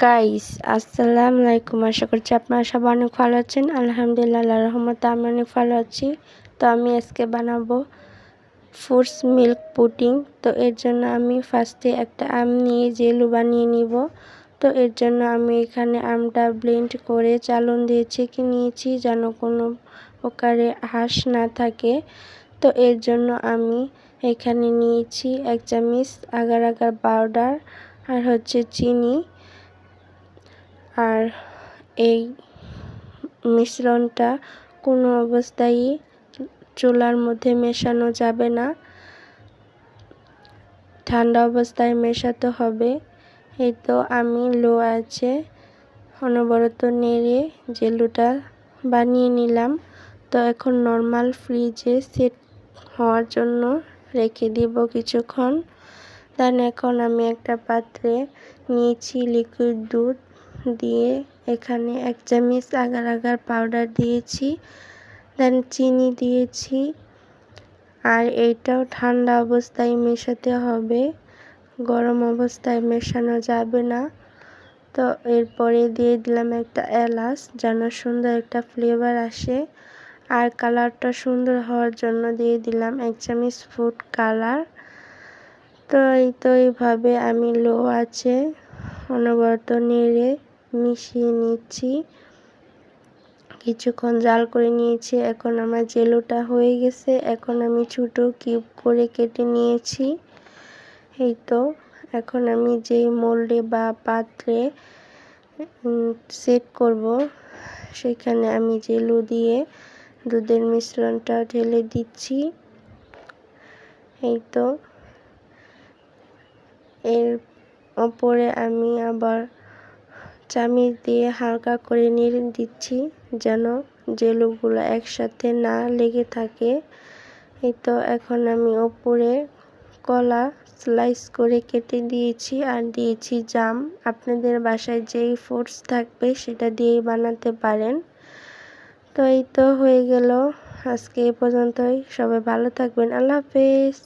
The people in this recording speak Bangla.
গাইস আসসালামু আলাইকুম আশা করছি আপনারা সবাই অনেক ভালো আছেন। আলহামদুলিল্লাহ রহমতে আমি অনেক ভালো আছি। তো আমি আজকে বানাবো ফ্রুটস মিল্ক পুডিং। তো এর জন্য আমি ফার্স্টে একটা আম নিয়ে জেলু বানিয়ে নিব। তো এর জন্য আমি এখানে আমটা ব্লেন্ড করে চালন দিয়ে ছেঁকে নিয়েছি যেন কোনো প্রকারে হাঁস না থাকে। তো এর জন্য আমি এখানে নিয়েছি এক চামচ আগার আগার পাউডার আর হচ্ছে চিনি। আর এই মিশ্রণটা কোনো অবস্থায় চুলার মধ্যে মেশানো যাবে না। ঠান্ডা অবস্থায় মেশাতে হবে। এই তো আমি লো আছে অনবরত নেড়ে জেলুটা বানিয়ে নিলাম। তো এখন নর্মাল ফ্রিজে সেট হওয়ার জন্য রেখে দিব কিছুক্ষণ। দেন এখন আমি একটা পাত্রে নিয়েছি লিকুইড দুধ। দিয়ে এখানে এক চামচ আগার আগার পাউডার দিয়েছি দেন চিনি দিয়েছি, আর এইটাও ঠান্ডা অবস্থায় মেশাতে হবে। গরম অবস্থায় মেশানো যাবে না। তো এরপরে দিয়ে দিলাম একটা এলাচ, যেন সুন্দর একটা ফ্লেভার আসে। আর কালারটা সুন্দর হওয়ার জন্য দিয়ে দিলাম এক চামচ ফুড কালার তো এই তো এইভাবে আমি লো আছে অনবরত নেড়ে মিশিয়ে নিচ্ছি। কিছুক্ষণ জাল করে নিয়েছি। এখন আমার জেলোটা হয়ে গেছে। এখন আমি ছোটো কিউব করে কেটে নিয়েছি। এই তো, এখন আমি যেই মোল্ডে বা পাত্রে সেট করব, সেখানে আমি জেলু দিয়ে দুধের মিশ্রণটা ঢেলে দিচ্ছি। এই তো, এর ওপরে আমি আবার চামিচ দিয়ে হালকা করে নেড়ে দিচ্ছি যেন জেলুগুলো একসাথে না লেগে থাকে। এই তো এখন আমি ওপরে কলা স্লাইস করে কেটে দিয়েছি আর দিয়েছি জাম। আপনাদের বাসায় যেই ফ্রুটস থাকবে সেটা দিয়েই বানাতে পারেন। তো এই তো হয়ে গেল। আজকে এ পর্যন্তই। সবাই ভালো থাকবেন। আল্লাহ হাফেজ।